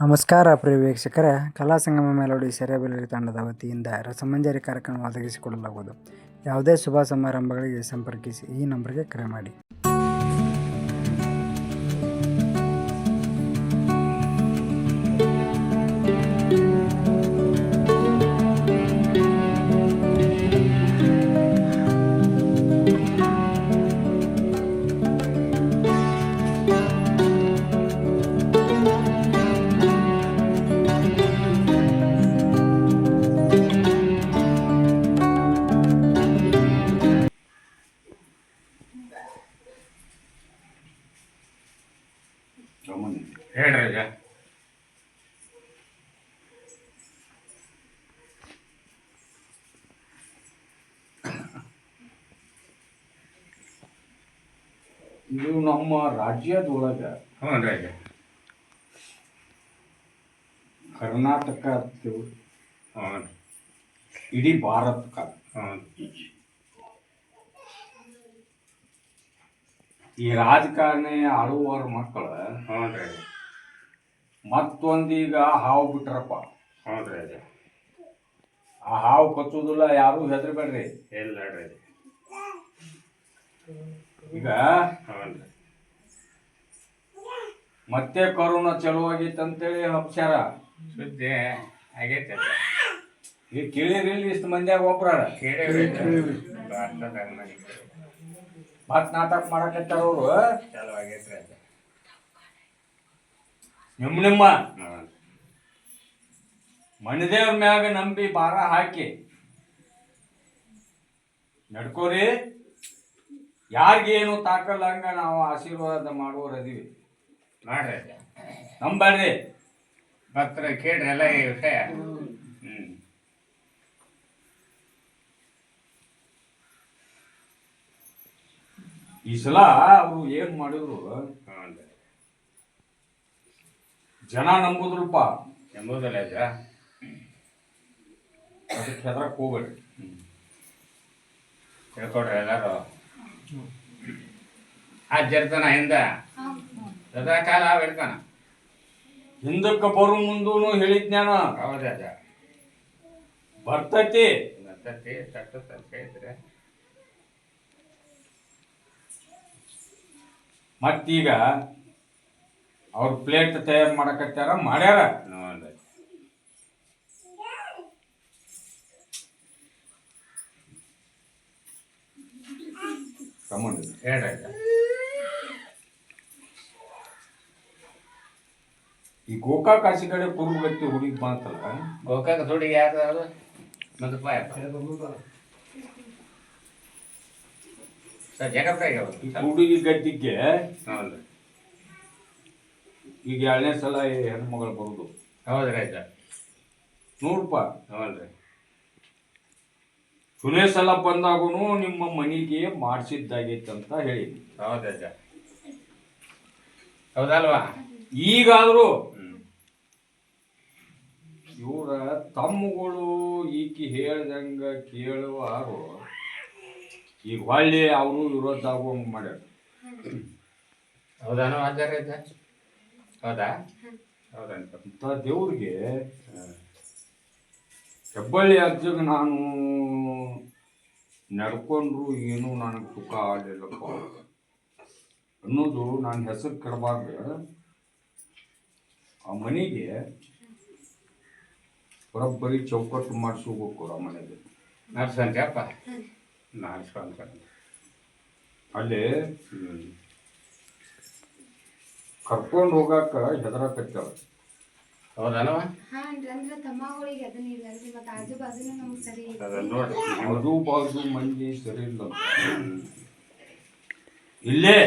ನಮಸ್ಕಾರ ಪ್ರಿಯ ವೀಕ್ಷಕರೇ. ಕಲಾ ಸಂಗಮ ಮೆಲೋಡಿ ತಂಡದ ವತಿಯಿಂದ ರಸಮಂಜರಿ ಕಾರ್ಯಕ್ರಮ ಒದಗಿಸಿಕೊಡಲಾಗುವುದು ಯಾವುದೇ ಶುಭ ಸಮಾರಂಭಗಳಿಗೆ ಸಂಪರ್ಕಿಸಿ ಈ ನಂಬರ್ಗೆ ಕರೆ ಮಾಡಿ. ಇದು ನಮ್ಮ ರಾಜ್ಯದೊಳಗೆ ಹ್ಞೂ ರೀ ಕರ್ನಾಟಕ ಹ್ಞೂ ಇಡೀ ಭಾರತ ಹ್ಞೂ ಈ ರಾಜಕಾರಣಿ ಆಳುವವ್ರ ಮಕ್ಕಳು ಹ್ಞೂ ರೀ ಮತ್ತೊಂದೀಗ ಹಾವು ಬಿಟ್ರಪ್ಪ. ಹ್ಞೂ ರೀ ಆ ಹಾವು ಕಚ್ಚುದಿಲ್ಲ ಯಾರು ಹೆದರ್ಬೇಡ್ರಿ. ಇಲ್ಲ ರೀ ಈಗ ಮತ್ತೆ ಕೊರೋನಾ ಚಲೋ ಆಗೈತೆ ಅಂತೇಳಿ ಹಬ್ಸ್ಯಾರ ಸುದ್ದಿ ಆಗೈತೆ. ಈಗ ಕೇಳಿರಿ ಇಲ್ಲಿ ಇಷ್ಟು ಮಂದಿಯಾಗ ಒಬ್ರ ಮತ್ ನಾಟಕ ಮಾಡಕತ್ತಾರ ಅವರು? ಚಲೋ. ನಿಮ್ಮ ನಿಮ್ಮ. ಮಣಿದೇವ್ರ ಮ್ಯಾಗ ನಂಬಿ ಭಾರ ಹಾಕಿ. ನಡ್ಕೋರಿ. ಯಾರಿಗೇನು ತಾಕಲ್ಲಂಗ ನಾವು ಆಶೀರ್ವಾದ ಮಾಡುವರದೀವಿ ಮಾಡ್ರಿ. ನಂಬರ್ರಿ ಭಕ್ತರ ಕೇಳ್ರಿ ಎಲ್ಲ ಈ ವಿಷಯ ಹ್ಞೂ ಈ ಸಲ ಅವರು ಏನ್ ಮಾಡಿದ್ರು? ಜನ ನಂಬುದ್ರಪ್ಪ ಎಂಬುದಿಲ್ಲ ಈಗ. ಅದಕ್ಕೆ ಹೋಗ್ಬೇಡಿ ಹೋಗ್ಬೇಡ್ರಿ. ತಿಳ್ಕೊಡ್ರಿ ಎಲ್ಲರೂ. ಅಜ್ಜರ್ತನ ಹಿಂದ ಸದಾ ಕಾಲ ಇರ್ತಾನ ಹಿಂದಕ್ಕೆ ಬರು ಮುಂದೂನು ಹೇಳಿದ್ನ ಹೌದಾ ಅಜ್ಜ. ಬರ್ತೈತಿ. ಬರ್ತೈತಿ ತಟ್ಟ ಅಂತ ಹೇಳಿದ್ರೆ ಮತ್ತೀಗ ಅವ್ರ ಪ್ಲೇಟ್ ತಯಾರು ಮಾಡಕತ್ತಾರ ಮಾಡ್ಯಾರ ನೋಡಿ ತಗೊಂಡು ಹೇಳ್ರಿ ಅಜ್ಜ ಈ ಗೋಕಾಕ್ ಕಾಶಿ ಕಡೆ ಕುರುಬಗತ್ತಿ ಹುಡುಗಿ ಬಂತಲ್ಲ ಗೋಕಾಕ ದುಡ್ಡಿಗೆ ಯಾರು ಅದು ಮದಪ್ಪ ಸರ್ ಜಗತ್ತಾಗ ಈ ಹುಡುಗಿ ಗದ್ದಿಗೆ ಹೌದು. ಈಗ ಎರಡನೇ ಸಲ ಈ ಹೆಣ್ಮಗಳು ಬರುದು. ಹೌದ್ರಿ ಆಯ್ತಾ ನೋಡ್ಪ. ಹೌದ್ರಿ ಸುನೇ ಸಲ ಬಂದಾಗೂನು ನಿಮ್ಮ ಮನೆಗೆ ಮಾಡಿಸಿದ್ದಾಗೈತೆ ಅಂತ ಹೇಳಿ ಹೌದು ಹೌದಲ್ವಾ? ಈಗಾದ್ರೂ ತಮ್ಮಗಳು ಈಕಿ ಹೇಳ್ದಂಗ ಕೇಳುವಾರು ಈಗ ಹೊಳ್ಳಿ ಅವರು ವಿರೋಧ ಆಗುವಂಗೆ ಮಾಡ್ಯಾರ ಹೌದಾನು ಆಧಾರ ಅಜ್ಜ? ಹೌದಾ? ಅಂತ ದೇವ್ರಿಗೆ ಹೆಬ್ಬಳ್ಳಿ ಅಜ್ಜಗೆ ನಾನು ನಡ್ಕೊಂಡ್ರು ಏನು ನನಗೆ ಸುಖ ಆಗಲಿಲ್ಲಪ್ಪ. ಅನ್ನೋದು ನಾನು ಹೆಸರು ಕೆಡಬಾರ್ದು. ಆ ಮನೆಗೆ ಬರೋಬ್ಬರಿ ಚೌಕಟ್ಟು ಮಾಡಿಸ್ಕೋಬೇಕು ಆ ಮನೆಗೆ. ನಡ್ಸಂತಪ್ಪ ನಡ್ಸ್ಕೊಂತ ಅಲ್ಲಿ ಹ್ಮ್ ಕರ್ಕೊಂಡು ಹೋಗಾಕ ಹೆದರಕತ್ತಾವ ಹೌದಲ್ವಾ ನೋಡ್ರಿ ಅದು ಬಾಜು ಮಂದಿ ಸರಿ ಇಲ್ಲ. ಇಲ್ಲೇ?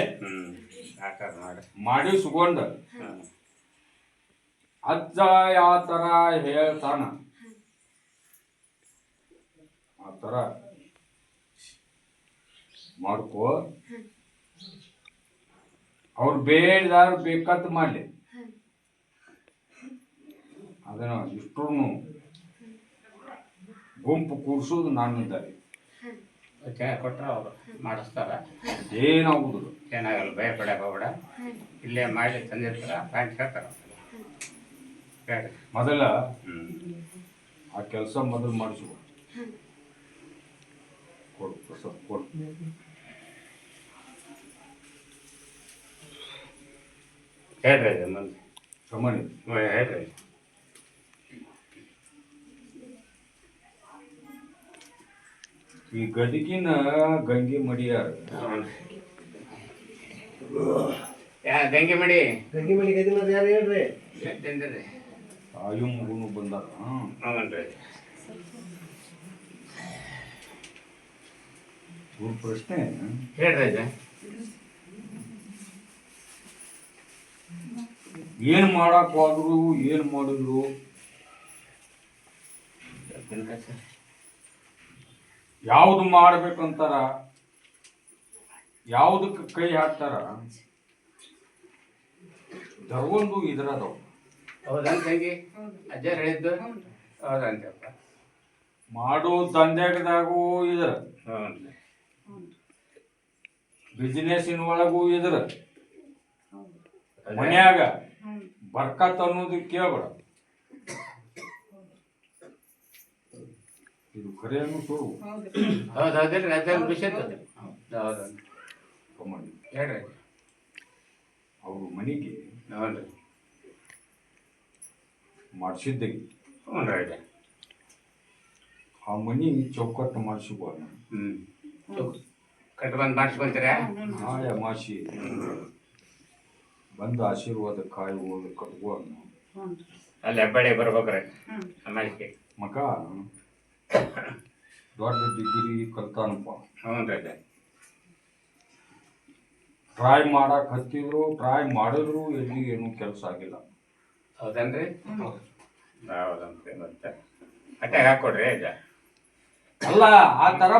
ಮಾಡಿ. ಮಾಡಿಸ್ಕೊಂಡ ಹ್ಮ್. ಅಜ್ಜ ಯಾವ ತರ ಹೇಳ್ತಾನ? ಆ ಥರ ಮಾಡ್ಕೋ. ಅವ್ರು ಬೇಡದಾರು ಬೇಕಂತ ಮಾಡಲಿ. ಅದನ್ನು ಇಷ್ಟೂ ಗುಂಪು ಕೂರ್ಸೋದು ನಾನು ದಾರಿ ಕೊಟ್ಟರೆ ಅವರು ಮಾಡಿಸ್ತಾರೆ. ಏನಾಗುದಿಲ್ಲ. ಏನಾಗಲ್ಲ ಭಯ ಪಡಕ್ಕೆ ಹೋಗ್ಬೇಡ. ಹ್ಮ್. ಇಲ್ಲೇ ಮಾಡಿ ತಂದಿರ್ತಾರ ಪ್ಯಾಂಟ್ ಹೇಳ್ತಾರ. ಮೊದಲ ಆ ಕೆಲಸ ಮೊದಲು ಮಾಡಿಸುವ ಕೊಡು ಪ್ರಸಾದ್ ಕೊಡು. ಹೇಳ್ರಿ ಮುಂದೆ ಶ್ರಮಣಿ ಹ್ಞೂ ಹೇಳ್ರಿ ಈ ಗದಗಿನ ಗಂಗೆ ಮಡಿಯಾರ. ಹ್ಞೂ ಯಾ ಗಂಗೆ ಮಡಿ? ಗಂಗಿ ಮಡಿ ಗದಿನವ್ರು ಯಾರು ಹೇಳ್ರಿ? ಆಯು ಮಗುನು ಬಂದಾರ. ಹ್ಞೂ ರೀ ಇವ್ರ ಪ್ರಶ್ನೆ ಹೇಳ್ರಿ ಏನು ಏನ್ ಮಾಡಕ್ ಹೋದ್ರು ಏನ್ ಮಾಡಿದ್ರು? ಯಾವ್ದು ಮಾಡ್ಬೇಕಂತಾರ ಯಾವ್ದಕ್ಕೆ ಕೈ ಹಾಕ್ತಾರ? ದರ್ವೊಂದು ಇದ್ರದ ಹೌದಂತ ತಂಗಿ? ಅಜ್ಜಾರ್ ಹೇಳಿದ್ದು? ಹೌದಂತಪ್ಪ ಮಾಡೋ ದಂಧೆಗದಾಗೂ ಇದ್ರ. ಹ್ಞೂ ಬಿಸಿನೆಸ್ಸಿನ ಒಳಗೂ ಇದ್ರ ಮನ್ಯಾಗ ಬರ್ಕತ್ ಅನ್ನೋದು ಕೇಳ್ಬೇಡ. ಇದು ಕರೆಯನ್ನು ಸುಳ್ಳು ಹೌದು ಅಜ್ಜಾರ್ ವಿಷಯ ಹೌದು. ಹೌದು. ಹೇಳ್ರಿ. ಅವ್ರ ಮನೆಗೆ ಹ್ಞೂ ರೀ ಮಾಡಿಸಿದ್ದಗಿ ಹ್ಞೂ ಆ ಮನಿ ಚೌಕಟ್ಟು ಮಾಡಿಸಿಬೋದು ಹ್ಞೂ ಕಟ್ಟು ಬಂದು ಮಾಡಿಸ್ಕೊಂತೀರಾ? ನಾಳೆ ಮಾಸಿ ಬಂದ ಆಶೀರ್ವಾದ ಕಾಯಿ ಹೋಗಿ ಕಟ್ಕೋ ಅಲ್ಲಿ ಹೆಬ್ಬಳ್ಳಿ ಬರ್ಬೇಕ್ರೆ. ಅಮ್ಮಾಯಿಗೆ ಮಗ ದೊಡ್ಡ ಡಿಗ್ರಿ ಕಲ್ತಾನಪ್ಪ. ಹ್ಞೂ ರೀ ಟ್ರೈ ಮಾಡಕ್ ಹತ್ತಿದ್ರು ಟ್ರೈ ಮಾಡಿದ್ರು ಎಲ್ಲಿ ಏನೂ ಕೆಲಸ ಆಗಿಲ್ಲ. ಹೌದೇನ್ರಿ? ಹೌದಂತೆ ಮತ್ತೆ ಅಟ್ಯಾಗ ಹಾಕೊಡ್ರಿ ಅಜ್ಜ ಅಲ್ಲ ಆ ತರ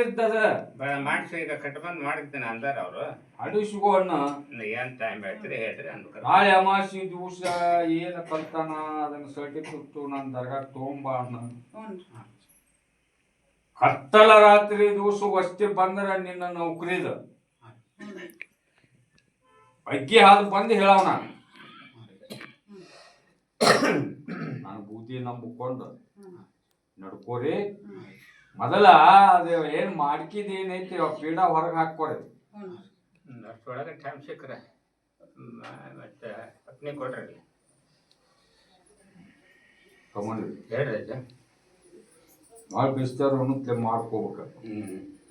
ಇದ್ದದ ಮಾಡಿಸಿ ಈಗ ಕಟ್ಟು ಬಂದು ಮಾಡಿರ್ತೀನಿ ಅಂದಾರ ಅವರು. ಅಡಿಸ್ಕೋಣ ಏನು ಟೈಮ್ ಹೇಳ್ತೀರಿ ಹೇಳ್ರಿ ಅಂದ್ಬಿಟ್ರೆ ನಾಳೆ ಅಮಾಸಿ ದಿವಸ ಏನ ಕಲ್ತಾನ ಅದನ್ನ ಸರ್ಟಿಫಿಕೇಟ್ ನನ್ನ ದರ್ಗಾ ತಗೊಂಬಾ ಅಣ್ಣ. ಕತ್ತಲ ರಾತ್ರಿ ದಿವಸ ವಸ್ತಿ ಬಂದ್ರ ನಿನ್ನ ನೌಕರಿದ. ಅಕ್ಕಿ ಹಾಲು ಬಂದು ಹೇಳವ ನಾನು. ನಾನು ಬೂದಿ ನಂಬಿಕೊಂಡು ನಡ್ಕೋರಿ. ಮೊದಲ ಅದು ಏನ್ ಮಾಡ್ಕಿದ ಏನೈತಿ ಆ ಪೀಡ ಹೊರಗೆ ಹಾಕೋರಿ ಅಷ್ಟೊಳಗೆ ಟೈಮ್ ಸಿಕ್ಕರೆ. ಮತ್ತೆ ಪತ್ನಿ ಕೊಡ್ರಿ ತಗೊಂಡ್ರಿ ಹೇಳ್ರಿ ಅಜ್ಜ. ಭಾಳ ಬಿಸ್ತಾರ ಅನ್ನತ್ಲೆ ಮಾಡ್ಕೋಬೇಕು.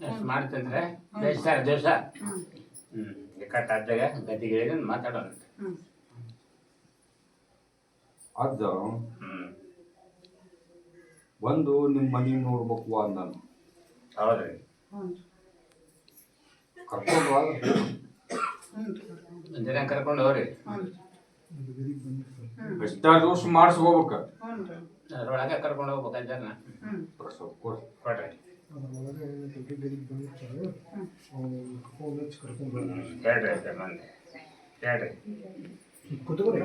ಹ್ಞೂ ಮಾಡ್ತಂದ್ರೆ? ದೇಶ ದಿವಸ ಹ್ಞೂ ಕಟ್ಟಾದಾಗ ಹೇಳಿ ಮಾತಾಡೋಣ ಅದ ಹ್ಞೂ ಒಂದು ನಿಮ್ಮ ಮನೆ ನೋಡ್ಬೇಕು ಅಂದನು. ಹೌದ್ರಿ. ಕರ್ಕೊಂಡು ಕರ್ಕೊಂಡು ಹೋಗ್ರಿ. ಎಷ್ಟ ದಿವಸ ಮಾಡಿಸ್ಕೋಬೇಕು. ಅದ್ರೊಳಗೆ ಕರ್ಕೊಂಡು ಹೋಗ್ಬೇಕು ಕೊಡ್ರಿ. ಹೇಳ್ರಿ ಹೇಳ್ರಿ ಕುತ್ಕೊರಿ